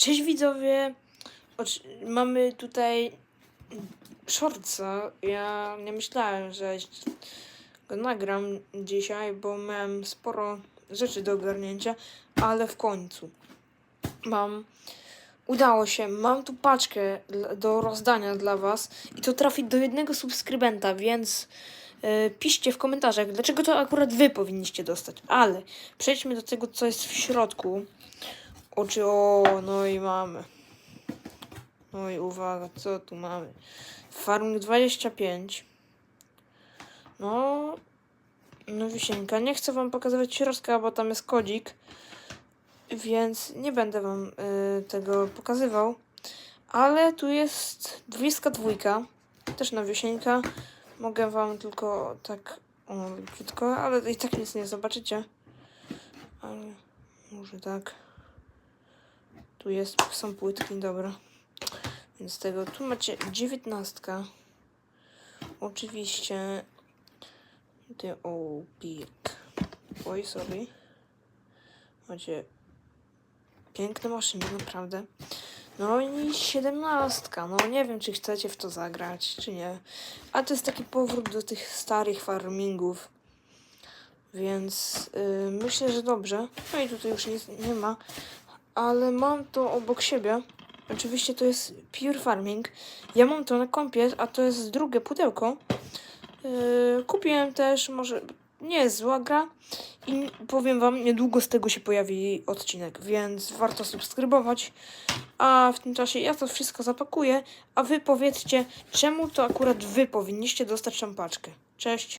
Cześć widzowie! Mamy tutaj shortsa. Ja nie myślałem, że go nagram dzisiaj, bo miałem sporo rzeczy do ogarnięcia, ale w końcu mam. Udało się, mam tu paczkę do rozdania dla Was i to trafi do jednego subskrybenta, więc e, piszcie w komentarzach, dlaczego to akurat Wy powinniście dostać. Ale przejdźmy do tego, co jest w środku. Oczy, o, no i mamy. No i uwaga, co tu mamy? Farming 25. No, no wisienka. Nie chcę wam pokazywać środka, bo tam jest kodzik. Więc nie będę wam y, tego pokazywał. Ale tu jest 22. Też na wisienka. Mogę wam tylko tak o, ale i tak nic nie zobaczycie. Ale może tak. Tu jest, są płytki, dobra. Więc tego, tu macie dziewiętnastka. Oczywiście The Opik. Oj, sorry. Macie piękne maszyny, naprawdę. No i siedemnastka. No nie wiem, czy chcecie w to zagrać, czy nie. A to jest taki powrót do tych starych farmingów. Więc yy, myślę, że dobrze. No i tutaj już nic nie ma. Ale mam to obok siebie. Oczywiście to jest Pure Farming. Ja mam to na kompie, a to jest drugie pudełko. Yy, kupiłem też, może nie jest zła gra. I powiem wam, niedługo z tego się pojawi odcinek, więc warto subskrybować. A w tym czasie ja to wszystko zapakuję, a wy powiedzcie, czemu to akurat wy powinniście dostać tą paczkę. Cześć!